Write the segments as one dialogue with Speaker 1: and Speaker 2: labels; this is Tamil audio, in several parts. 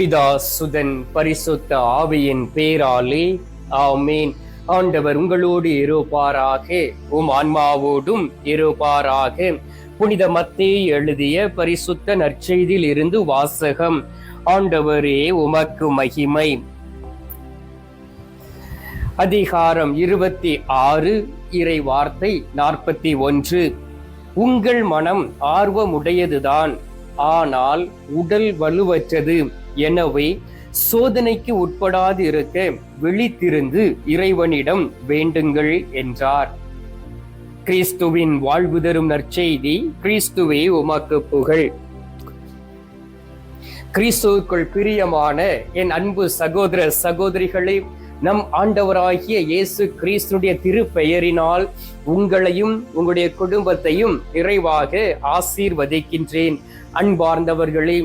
Speaker 1: பிதா சுதன் பரிசுத்த ஆவியின் பேராலே ஆமேன். ஆண்டவர் உங்களோடு இருப்பாராக உம் ஆன்மாவோடும் இருப்பாராக. புனித மத்தே எழுதிய பரிசுத்த நற்செய்தியில் இருந்து வாசகம் ஆண்டவரே உமக்கு மகிமை. அதிகாரம் இருபத்தி ஆறு இறை வார்த்தை நாற்பத்தி ஒன்று. உங்கள் மனம் ஆர்வமுடையதுதான் ஆனால் உடல் வலுவற்றது. எனவே சோதனைக்கு உட்படாது இருக்க விழித்திருந்து இறைவனிடம் வேண்டுங்கள் என்றார். கிறிஸ்துவின் வாழ்வு தரும் நற்செய்தி கிறிஸ்துவே உமக்கு புகழ். கிறிஸ்துவுக்குள் பிரியமான என் அன்பு சகோதர சகோதரிகளே நம் ஆண்டவராகிய இயேசு கிறிஸ்துடைய திருப்பெயரினால் உங்களையும் உங்களுடைய குடும்பத்தையும் நிறைவாக ஆசீர்வதிக்கின்றேன். அன்பார்ந்தவர்களே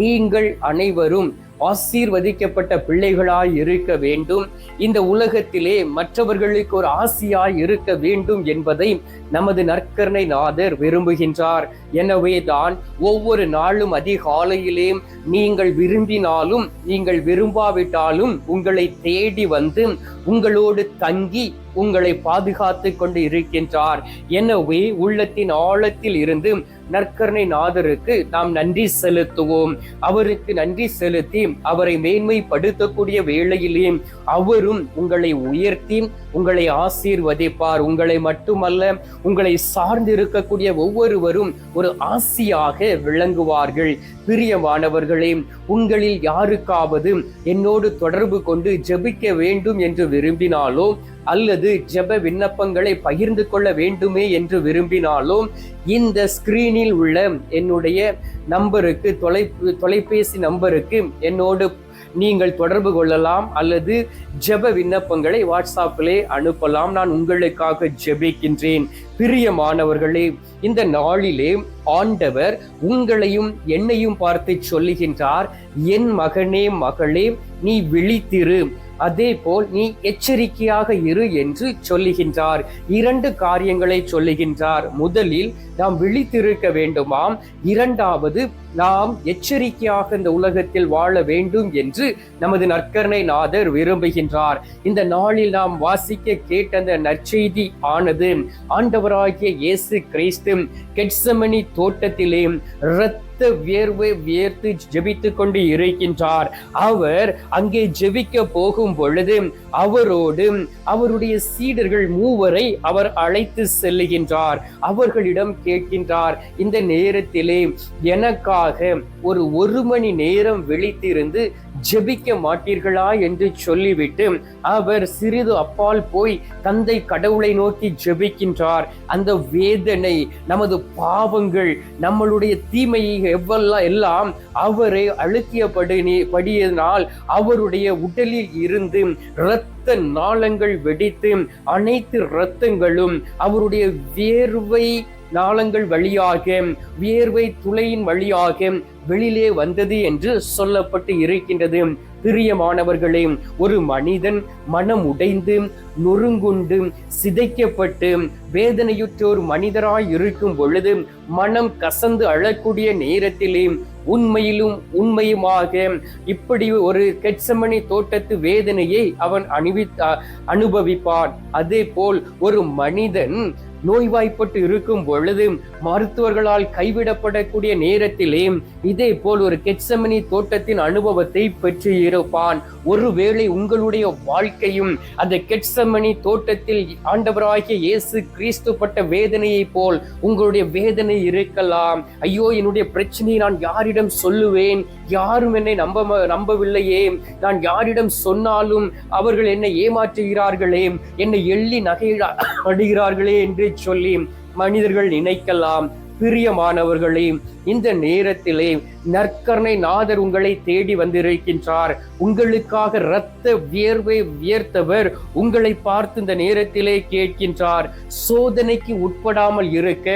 Speaker 1: நீங்கள் அனைவரும் ஆசீர்வதிக்கப்பட்ட பிள்ளைகளாய் இருக்க வேண்டும். இந்த உலகத்திலே மற்றவர்களுக்கு ஒரு ஆசியாய் இருக்க வேண்டும் என்பதை நமது நற்கருணை நாதர் விரும்புகின்றார். எனவே தான் ஒவ்வொரு நாளும் அதிகாலையிலே நீங்கள் விரும்பினாலும் நீங்கள் விரும்பாவிட்டாலும் உங்களை தேடி வந்து உங்களோடு தங்கி உங்களை பாதுகாத்து கொண்டு இருக்கின்றார். எனவே உள்ளத்தின் ஆழத்தில் இருந்து நற்கருணை நாதருக்கு நாம் நன்றி செலுத்துவோம். அவருக்கு நன்றி செலுத்தி அவரை மேன்மைப்படுத்தக்கூடிய வேளையிலே அவரும் உங்களை உயர்த்தி உங்களை ஆசீர்வதிப்பார். உங்களை மட்டுமல்ல உங்களை சார்ந்திருக்கக்கூடிய ஒவ்வொருவரும் ஒரு ஆசியாக விளங்குவார்கள். பிரியமானவர்களே உங்களில் யாருக்காவது என்னோடு தொடர்பு கொண்டு ஜெபிக்க வேண்டும் என்று விரும்பினாலோ அல்லது ஜெப விண்ணப்பங்களை பகிர்ந்து கொள்ள வேண்டுமே என்று விரும்பினாலும் இந்த ஸ்கிரீனில் உள்ள என்னுடைய நம்பருக்கு தொலை தொலைபேசி நம்பருக்கு என்னோடு நீங்கள் தொடர்பு கொள்ளலாம் அல்லது ஜெப விண்ணப்பங்களை வாட்ஸ்அப்பிலே அனுப்பலாம். நான் உங்களுக்காக ஜெபிக்கின்றேன். பிரியமானவர்களே இந்த நாளிலே ஆண்டவர் உங்களையும் என்னையும் பார்த்து சொல்லுகின்றார். என் மகனே மகளே நீ விழித்திரு. அதே போல் நீ எச்சரிக்கையாக இரு என்று சொல்லுகின்றார். இரண்டு காரியங்களை சொல்லுகின்றார். முதலில் நாம் விழித்திருக்க வேண்டுமாம். இரண்டாவது நாம் எச்சரிக்கையாக இந்த உலகத்தில் வாழ வேண்டும் என்று நமது நற்கரணை நாதர் விரும்புகின்றார். இந்த நாளில் நாம் வாசிக்க கேட்ட அந்த நற்செய்தி ஆனது ஆண்டவராகிய இயேசு கிறிஸ்து கெட்சமணி தோட்டத்திலே இரத்த வியர்வை வியர்த்து ஜெபித்து கொண்டு இருக்கின்றார். அவர் அங்கே ஜெபிக்க போகும் பொழுது அவரோடு அவருடைய சீடர்கள் மூவரை அவர் அழைத்து செல்லுகின்றார். அவர்களிடம் கேட்கின்றார் இந்த நேரத்திலே எனக்கா எனக்காக ஒரு ஒரு மணி நேரம் விழித்திருந்து ஜெபிக்க மாட்டீர்களா என்று சொல்லிவிட்டு அவர் சிறிது அப்பால் போய் தந்தை கடவுளை நோக்கி ஜெபிக்கின்றார். அந்த வேதனை நமது பாவங்கள் நம்மளுடைய தீமையை எவ்வளவு எல்லாம் அவரை அழுத்தியபடி படியினால் அவருடைய உடலில் இருந்து இரத்த நாளங்கள் வெடித்து அனைத்து இரத்தங்களும் அவருடைய வேர்வை நாளங்கள் வழியாக வியர்வை துளையின் வழியாக வெளியிலே வந்தது என்று சொல்லப்பட்டு இருக்கின்றது. பிரியமானவர்களே ஒரு மனிதன் மனம் உடைந்து நொறுங்குண்டு சிதைக்கப்பட்டு வேதனையுற்றோர் மனிதராய் இருக்கும் பொழுது மனம் கசந்து அழக்கூடிய நேரத்திலே உண்மையிலும் உண்மையுமாக இப்படி ஒரு கெட்சமணி தோட்டத்து வேதனையை அவன் அணிவி அனுபவிப்பான். அதே போல் ஒரு மனிதன் நோய்வாய்ப்பட்டு இருக்கும் பொழுது மருத்துவர்களால் கைவிடப்படக்கூடிய நேரத்திலே இதே போல் ஒரு கெச்சமணி தோட்டத்தின் அனுபவத்தை பெற்று இருப்பான். ஒருவேளை உங்களுடைய வாழ்க்கையும் அந்த கெட்சமணி தோட்டத்தில் ஆண்டவராகிய இயேசு கிறிஸ்து பட்ட வேதனையை போல் உங்களுடைய வேதனை இருக்கலாம். ஐயோ என்னுடைய பிரச்சனையை நான் யாரிடம் சொல்லுவேன்? யாரும் என்னை நம்ப நம்பவில்லையே. நான் யாரிடம் சொன்னாலும் அவர்கள் என்னை ஏமாற்றுகிறார்களே. என்னை எள்ளி நகையிட படுகிறார்களே என்று சொல்லி மனிதர்கள் நினைக்கலாம். பிரியமானவர்களே இந்த நேரத்திலே நற்கர்ணை நாதர் உங்களை தேடி வந்திருக்கின்றார். உங்களுக்காக இரத்த வியர்வை வியர்த்தவர் உங்களை பார்த்து இந்த நேரத்திலே கேட்கின்றார். சோதனைக்கு உட்படாமல் இருக்க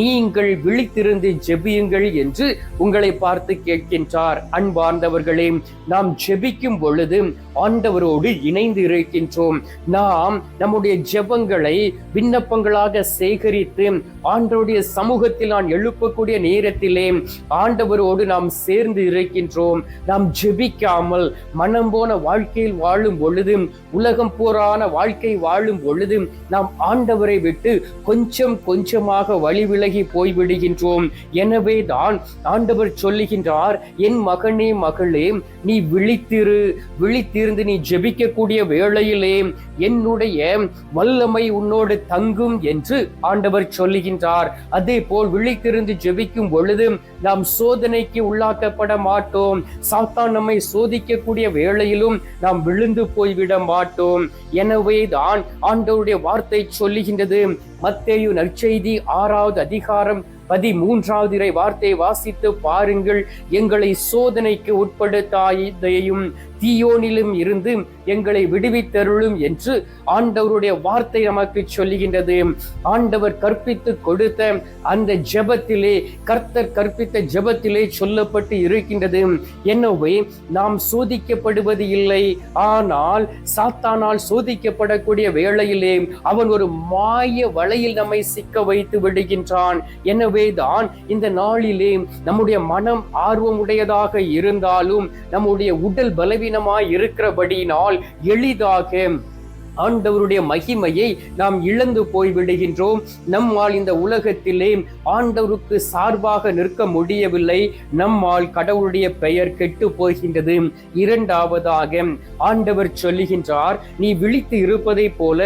Speaker 1: நீங்கள் விழித்திருந்து ஜெபியுங்கள் என்று உங்களை பார்த்து கேட்கின்றார். அன்பார்ந்தவர்களே நாம் ஜெபிக்கும் பொழுது ஆண்டவரோடு இணைந்து இருக்கின்றோம். நாம் நம்முடைய ஜெபங்களை விண்ணப்பங்களாக சேகரித்து ஆண்டவருடைய சமூகத்தில் நான் எழுப்பக்கூடிய நேரத்திலே ஆண்டவரோடு உங்களோடு நாம் சேர்ந்து இருக்கின்றோம். நாம் ஜெபிக்காமல் மனம் போன வாழ்க்கையில் வாழும் பொழுது உலகம் போரான வாழ்க்கை வாழும் பொழுது நாம் ஆண்டவரை விட்டு கொஞ்சம் கொஞ்சமாக வழி விலகி போய்விடுகின்றோம். எனவே தான் ஆண்டவர் சொல்லுகின்றார் என் மகனே மகளே நீ விழித்திரு. விழித்திருந்து நீ ஜெபிக்கக்கூடிய வேளையிலே என்னுடைய வல்லமை உன்னோடு தங்கும் என்று ஆண்டவர் சொல்லுகின்றார். அதே போல் விழித்திருந்து ஜெபிக்கும் பொழுது நாம் சோதனை சோதனைக்கு உள்ளாக்கப்பட மாட்டோம். சாத்தான் நம்மை சோதிக்கக்கூடிய வேளையிலும் நாம் விழுந்து போய்விட மாட்டோம். எனவே தான் ஆண்டவருடைய வார்த்தை சொல்லுகின்றது. மத்தேயு நற்செய்தி ஆறாவது அதிகாரம் பதிமூன்றாவது இறை வார்த்தையை வாசித்து பாருங்கள். எங்களை சோதனைக்கு உட்படுத்தாயதையும் தீயோனிலும் இருந்து எங்களை விடுவித்தருளும் என்று ஆண்டவருடைய வார்த்தை நமக்கு சொல்லுகின்றது. ஆண்டவர் கற்பித்து கொடுத்த அந்த ஜெபத்திலே கர்த்தர் கற்பித்த ஜெபத்திலே சொல்லப்பட்டு இருக்கின்றது. எனவே நாம் சோதிக்கப்படுவது இல்லை. ஆனால் சாத்தானால் சோதிக்கப்படக்கூடிய வேளையிலே அவன் ஒரு மாய வலையில் நம்மை சிக்க வைத்து விடுகின்றான். எனவே தான் இந்த நாளிலே நம்முடைய மனம் ஆர்வமுடையதாக இருந்தாலும் நம்முடைய உடல் பலவீனமாய் இருக்கிறபடியினால் எளிதாக ஆண்டவருடைய மகிமையை நாம் இழந்து போய் விடுகின்றோம் நம்மால் இந்த உலகத்திலே ஆண்டவருக்கு சார்பாக நிற்க முடியவில்லை. நம்மால் கடவுளுடைய பெயர் கெட்டு போகின்றது. இரண்டாவதாக ஆண்டவர் சொல்லுகின்றார் நீ விழித்து இருப்பதை போல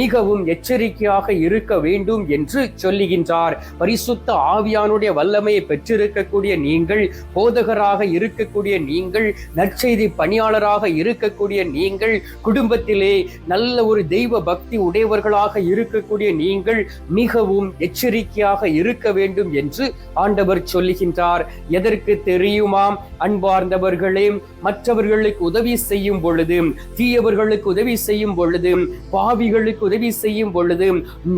Speaker 1: மிகவும் எச்சரிக்கையாக இருக்க வேண்டும் என்று சொல்லுகின்றார். பரிசுத்த ஆவியானுடைய வல்லமையை பெற்றிருக்கக்கூடிய நீங்கள் போதகராக இருக்கக்கூடிய நீங்கள் நற்செய்தி பணியாளராக இருக்கக்கூடிய நீங்கள் குடும்பத்திலே நல்ல நல்ல ஒரு தெய்வ பக்தி உடையவர்களாக இருக்கக்கூடிய நீங்கள் மிகவும் எச்சரிக்கையாக இருக்க வேண்டும் என்று ஆண்டவர் சொல்லுகின்றார். எதற்கு தெரியுமாம்? அன்பார்ந்தவர்களே மற்றவர்களுக்கு உதவி செய்யும் பொழுது தீயவர்களுக்கு உதவி செய்யும் பொழுது பாவிகளுக்கு உதவி செய்யும் பொழுது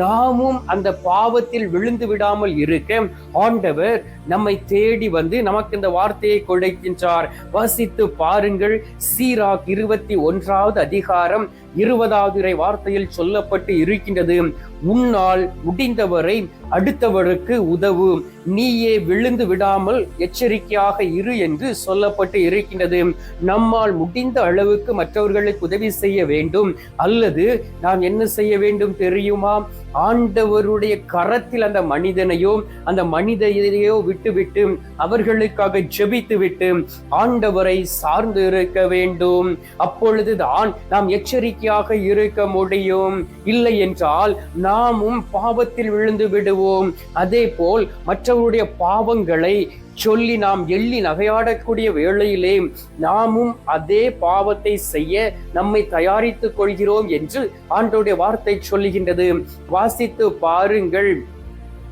Speaker 1: நாமும் அந்த பாவத்தில் விழுந்து விடாமல் இருக்க ஆண்டவர் நம்மை தேடி வந்து நமக்கு இந்த வார்த்தையை கொடுக்கின்றார். வாசித்து பாருங்கள் சீராக் இருபத்தி ஒன்றாவது அதிகாரம் இருபதாவது இறை வார்த்தையில் சொல்லப்பட்டு இருக்கின்றது. உன்னால் முடிந்தவரை அடுத்தவருக்கு உதவு. நீயே விழுந்து விடாமல் எச்சரிக்கையாக இரு என்று சொல்லப்பட்டு இருக்கின்றது. நம்மால் முடிந்த அளவுக்கு மற்றவர்களுக்கு உதவி செய்ய வேண்டும். அல்லது நாம் என்ன செய்ய வேண்டும் தெரியுமா? ஆண்டவருடைய கரத்தில் அந்த மனிதனையோ அந்த மனிதனையோ விட்டுவிட்டு அவர்களுக்காக ஜெபித்து விட்டு ஆண்டவரை சார்ந்து இருக்க வேண்டும். அப்பொழுதுதான் நாம் எச்சரிக்கையாக இருக்க முடியும். இல்லை என்றால் நாமும் பாவத்தில் விழுந்து விடுவோம். அதே போல் மற்றவருடைய பாவங்களை சொல்லி நாம் எள்ளி நகையாடக்கூடிய வேளையிலே நாமும் அதே பாவத்தை செய்ய நம்மை தயாரித்துக் கொள்கிறோம் என்று ஆண்டோடைய வார்த்தை சொல்லுகின்றது. வாசித்து பாருங்கள்.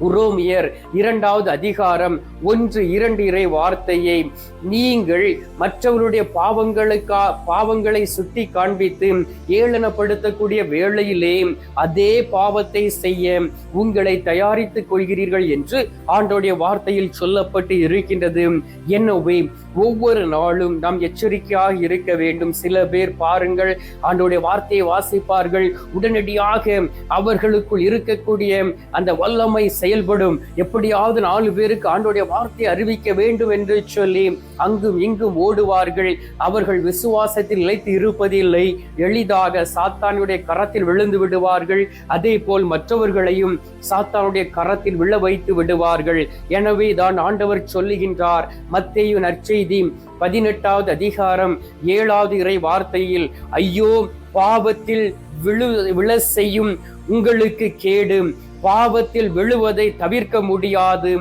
Speaker 1: உரோமியர் இரண்டாவது அதிகாரம் ஒன்று இரண்டு இறை வார்த்தையை. நீங்கள் மற்றவருடைய பாவங்களுக்கா பாவங்களை சுட்டி காண்பித்து ஏளனப்படுத்தக்கூடிய வேளையிலே அதே பாவத்தை செய்ய உங்களை தயாரித்துக் கொள்கிறீர்கள் என்று ஆண்டோடைய வார்த்தையில் சொல்லப்பட்டு இருக்கின்றது. எனவே ஒவ்வொரு நாளும் நாம் எச்சரிக்கையாக இருக்க வேண்டும். சில பேர் பாருங்கள் ஆண்டோடைய வார்த்தையை வாசிப்பார்கள். உடனடியாக அவர்களுக்குள் இருக்கக்கூடிய அந்த வல்லமை செயல்படும். எப்படியாவது நாலு பேருக்கு ஆண்டோடைய வார்த்தையை அறிவிக்க வேண்டும் என்று சொல்லி அங்கும் இங்கும் ஓடுவார்கள். அவர்கள் விசுவாசத்தில் நிலைத்து இருப்பதில்லை. எளிதாக சாத்தானுடைய கரத்தில் விழுந்து விடுவார்கள். அதே போல் மற்றவர்களையும் சாத்தானுடைய கரத்தில் விழ வைத்து விடுவார்கள். எனவே தான் ஆண்டவர் சொல்லுகின்றார். மத்தேயு நற்செய்தி பதினெட்டாவது அதிகாரம் ஏழாவது இறை வார்த்தையில் ஐயோ பாவத்தில் விழு விழ செய்யும் உங்களுக்கு கேடு. பாவத்தில் விழுவதை தவிர்க்க முடியாது.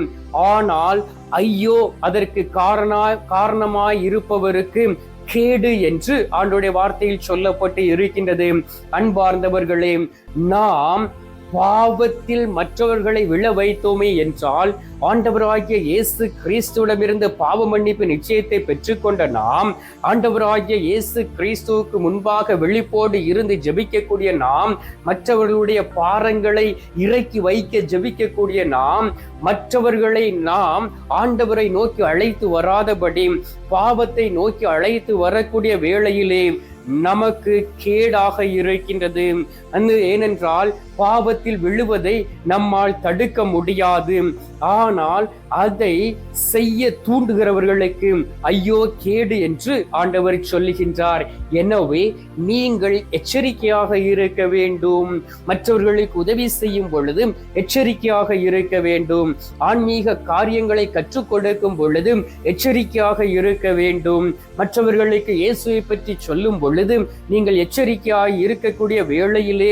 Speaker 1: ஆனால் ஐயோ அதற்கு காரணா காரணமாய் இருப்பவருக்கு கேடு என்று ஆண்டுடைய வார்த்தையில் சொல்லப்பட்டு இருக்கின்றது. அன்பார்ந்தவர்களே நாம் பாவத்தில் மற்றவர்களை விழ வைத்தோமே என்றால் ஆண்டவராகிய இயேசு கிறிஸ்துவிடமிருந்து பாவ மன்னிப்பு நிச்சயத்தை பெற்றுக்கொண்ட நாம் ஆண்டவராகிய இயேசு கிறிஸ்துவுக்கு முன்பாக வெளிப்போடு இருந்து ஜெபிக்கக்கூடிய நாம் மற்றவர்களுடைய பாரங்களை இறக்கி வைக்க ஜெபிக்கக்கூடிய நாம் மற்றவர்களை நாம் ஆண்டவரை நோக்கி அழைத்து வராதபடி பாவத்தை நோக்கி அழைத்து வரக்கூடிய வேளையிலே நமக்கு கேடாக இருக்கின்றது. அந்த ஏனென்றால் பாவத்தில் விழுவதை நம்மால் தடுக்க முடியாது. ஆனால் அதை செய்ய தூண்டுகிறவர்களுக்கு ஐயோ கேடு என்று ஆண்டவர் சொல்லுகின்றார். எனவே நீங்கள் எச்சரிக்கையாக இருக்க வேண்டும். மற்றவர்களுக்கு உதவி செய்யும் பொழுது எச்சரிக்கையாக இருக்க வேண்டும். ஆன்மீக காரியங்களை கற்றுக் கொடுக்கும் பொழுதும் எச்சரிக்கையாக இருக்க வேண்டும். மற்றவர்களுக்கு இயேசுவை பற்றி சொல்லும் பொழுது நீங்கள் எச்சரிக்கையாய் இருக்கக்கூடிய வேளையிலே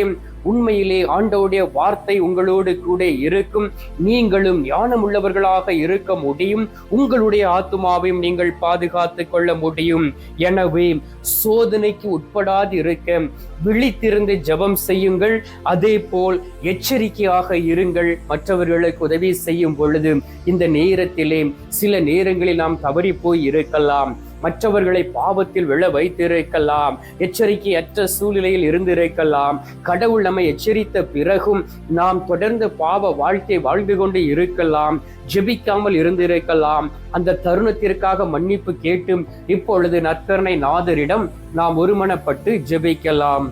Speaker 1: உண்மையிலே ஆண்டவுடைய வார்த்தை உங்களோடு கூட இருக்கும். நீங்களும் ஞானம் உள்ளவர்களாக இருக்க முடியும். உங்களுடைய ஆத்மாவையும் நீங்கள் பாதுகாத்து கொள்ள முடியும். எனவே சோதனைக்கு உட்படாது இருக்க விழித்திருந்து ஜெபம் செய்யுங்கள். அதே போல் எச்சரிக்கையாக இருங்கள். மற்றவர்களுக்கு உதவி செய்யும் பொழுது இந்த நேரத்திலே சில நேரங்களில் நாம் தவறி போய் இருக்கலாம். மற்றவர்களை பாவத்தில் விழ வைத்திருக்கலாம். எச்சரிக்கையற்ற சூழ்நிலையில் இருந்திருக்கலாம். கடவுள் நம்மை எச்சரித்த பிறகும் நாம் தொடர்ந்து பாவ வாழ்க்கை வாழ்ந்து கொண்டு இருக்கலாம். ஜெபிக்காமல் இருந்திருக்கலாம். அந்த தருணத்திற்காக மன்னிப்பு கேட்டும் இப்பொழுது நற்கரணை நாதரிடம் நாம் ஒருமனப்பட்டு ஜெபிக்கலாம்.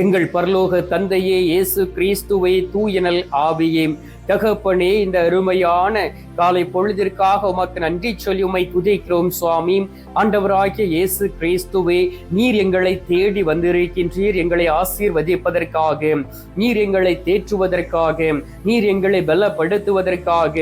Speaker 1: எங்கள் பரலோக தந்தையே இயேசு கிறிஸ்துவை தூயனல் ஆவியே. தகப்பனே இந்த அருமையான காலை பொழுதிற்காக உமக்கு நன்றி சொல்லி உமை துதிக்கிறோம் சுவாமி. ஆண்டவராகிய இயேசு கிறிஸ்துவே நீர் எங்களை தேடி வந்திருக்கின்றீர் எங்களை ஆசீர்வதிப்பதற்காக. நீர் எங்களை தேற்றுவதற்காக நீர் எங்களை பலப்படுத்துவதற்காக.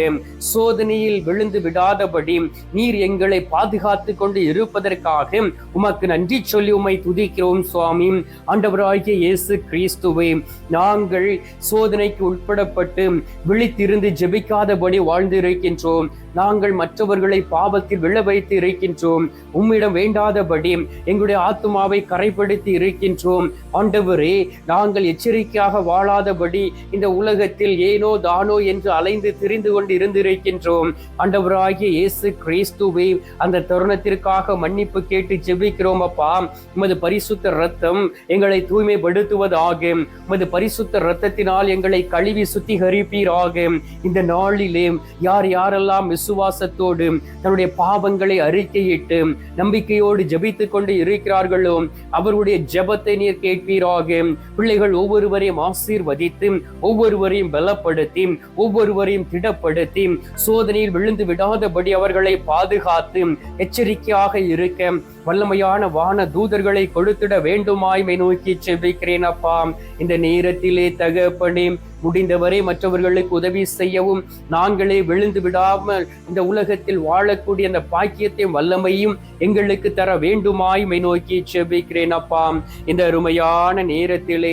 Speaker 1: சோதனையில் விழுந்து விடாதபடி நீர் எங்களை பாதுகாத்து கொண்டு இருப்பதற்காக உமக்கு நன்றி சொல்லி உமை துதிக்கிறோம் சுவாமி. ஆண்டவராகிய இயேசு கிறிஸ்துவே நாங்கள் சோதனைக்கு உட்படப்பட்டு விழித்திருந்து ஜெபிக்காதபடி வாழ்ந்து இருக்கின்றோம். நாங்கள் மற்றவர்களை பாவத்தில் விழ வைத்து இருக்கின்றோம். உம்மிடம் வேண்டாதபடி எங்களுடைய ஆத்மாவை கரைப்படுத்தி இருக்கின்றோம். ஆண்டவரே நாங்கள் எச்சரிக்கையாக வாழாதபடி இந்த உலகத்தில் ஏனோ தானோ என்று அலைந்து திரிந்து கொண்டு இருந்திருக்கின்றோம். ஆண்டவராகிய இயேசு கிறிஸ்துவை அந்த தருணத்திற்காக மன்னிப்பு கேட்டு ஜெபிக்கிறோம் அப்பா. உமது பரிசுத்த ரத்தம் எங்களை தூய்மைப்படுத்துவதாகும் உமது பரிசுத்த ரத்தத்தினால் எங்களை கழுவி சுத்திகரிப்பீராக இந்த நாளிலே யார் யாரெல்லாம் விசுவாசத்தோடு தன்னுடைய பாவங்களை அறிக்கையிட்டு நம்பிக்கையோடு ஜெபித்துக் கொண்டு இருக்கிறார்களோ அவர்களுடைய ஜெபத்தை நீர் கேட்பீராக. பிள்ளைகள் ஒவ்வொருவரையும் ஆசீர்வதித்து ஒவ்வொருவரையும் பலப்படுத்தி ஒவ்வொருவரையும் திடப்படுத்தி சோதனையில் விழுந்து விடாதபடி அவர்களை பாதுகாத்து எச்சரிக்கையாக இருக்க வல்லமையான வான தூதர்களை கொடுத்திட வேண்டுமாய்மை நோக்கி செபிக்கிறேன் அப்பா. இந்த நேரத்திலே தகப்பனே முடிந்தவரை மற்றவர்களுக்கு உதவி செய்யவும் நாங்களே விழுந்து விடாமல் இந்த உலகத்தில் வாழக்கூடிய அந்த பாக்கியத்தையும் வல்லமையும் எங்களுக்கு தர வேண்டுமாய்மை நோக்கி செபிக்கிறேன் அப்பா. இந்த அருமையான நேரத்திலே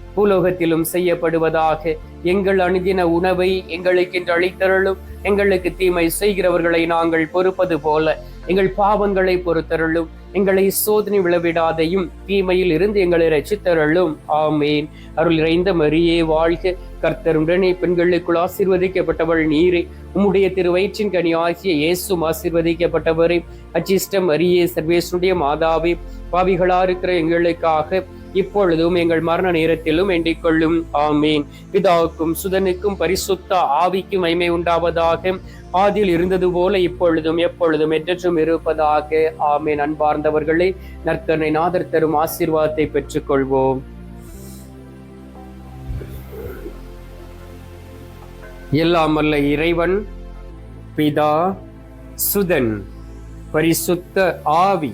Speaker 1: பூலோகத்திலும் செய்யப்படுவதாக. எங்கள் அணுதின உணவை எங்களுக்கு என்று அளித்தருளும். எங்களுக்கு தீமை செய்கிறவர்களை நாங்கள் பொறுப்பது போல. எங்கள் பாவங்களை பொறுத்தருளும். எங்களை சோதனை விளவிடாதையும் தீமையில் இருந்து எங்களை ரசித்தருளும் ஆமேன். அருள் இறைந்த மரியே வாழ்க. கர்த்தர் உடனே பெண்களுக்குள் ஆசீர்வதிக்கப்பட்டவள் நீரே. உம்முடைய திருவயிற்றின் கனி ஆகிய இயேசும் ஆசீர்வதிக்கப்பட்டவரே. அச்சிஷ்டம் அரியே சர்வேசுடைய மாதாவே. பாவிகளா இருக்கிற எங்களுக்காக இப்பொழுதும் எங்கள் மரண நேரத்திலும் எண்டிக்கொள்ளும் ஆமீன். பிதாவுக்கும் சுதனுக்கும் பரிசுத்த ஆவிக்கும் மைமை உண்டாவதாக. ஆதியில் இருந்தது போல இப்பொழுதும் எப்பொழுதும் எற்றற்றும் இருப்பதாக. ஆமேன். அன்பார்ந்தவர்களே நற்கனை நாதர் தரும் ஆசீர்வாதத்தை பெற்றுக்கொள்வோம். எல்லாம் அல்ல இறைவன் பிதா சுதன் பரிசுத்த ஆவி.